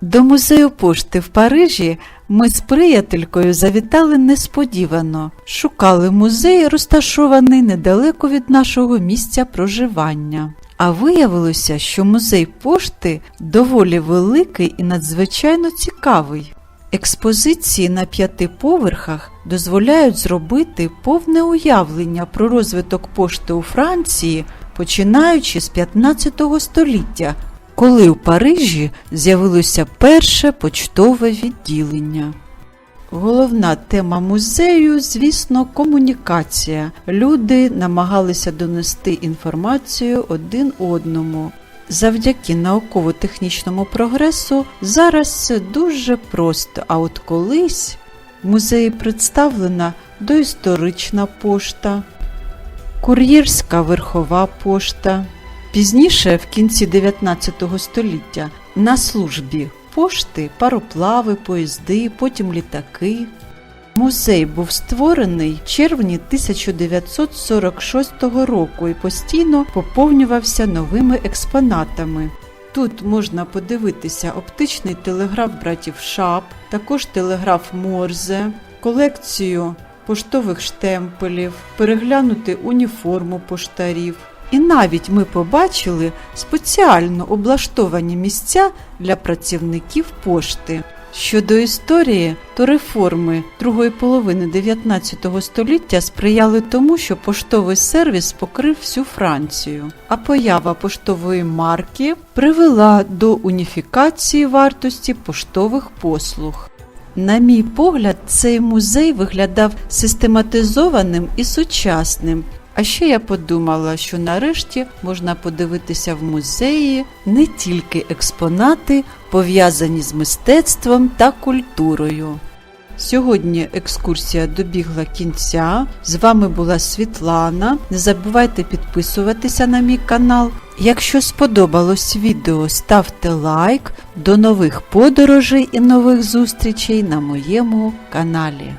До музею пошти в Парижі ми з приятелькою завітали несподівано. Шукали музей, розташований недалеко від нашого місця проживання. А виявилося, що музей пошти доволі великий і надзвичайно цікавий. Експозиції на п'яти поверхах дозволяють зробити повне уявлення про розвиток пошти у Франції, починаючи з 15 століття, коли у Парижі з'явилося перше почтове відділення. Головна тема музею, звісно, комунікація. Люди намагалися донести інформацію один одному. Завдяки науково-технічному прогресу зараз це дуже просто. А от колись в музеї представлена доісторична пошта, кур'єрська верхова пошта. Пізніше, в кінці 19 століття, на службі пошти, пароплави, поїзди, потім літаки. Музей був створений в червні 1946 року і постійно поповнювався новими експонатами. Тут можна подивитися оптичний телеграф братів Шап, також телеграф Морзе, колекцію поштових штемпелів, переглянути уніформу поштарів. І навіть ми побачили спеціально облаштовані місця для працівників пошти. Щодо історії, то реформи другої половини 19 століття сприяли тому, що поштовий сервіс покрив всю Францію, а поява поштової марки привела до уніфікації вартості поштових послуг. На мій погляд, цей музей виглядав систематизованим і сучасним. А ще я подумала, що нарешті можна подивитися в музеї не тільки експонати, пов'язані з мистецтвом та культурою. Сьогодні екскурсія добігла кінця. З вами була Світлана. Не забувайте підписуватися на мій канал. Якщо сподобалось відео, ставте лайк. До нових подорожей і нових зустрічей на моєму каналі.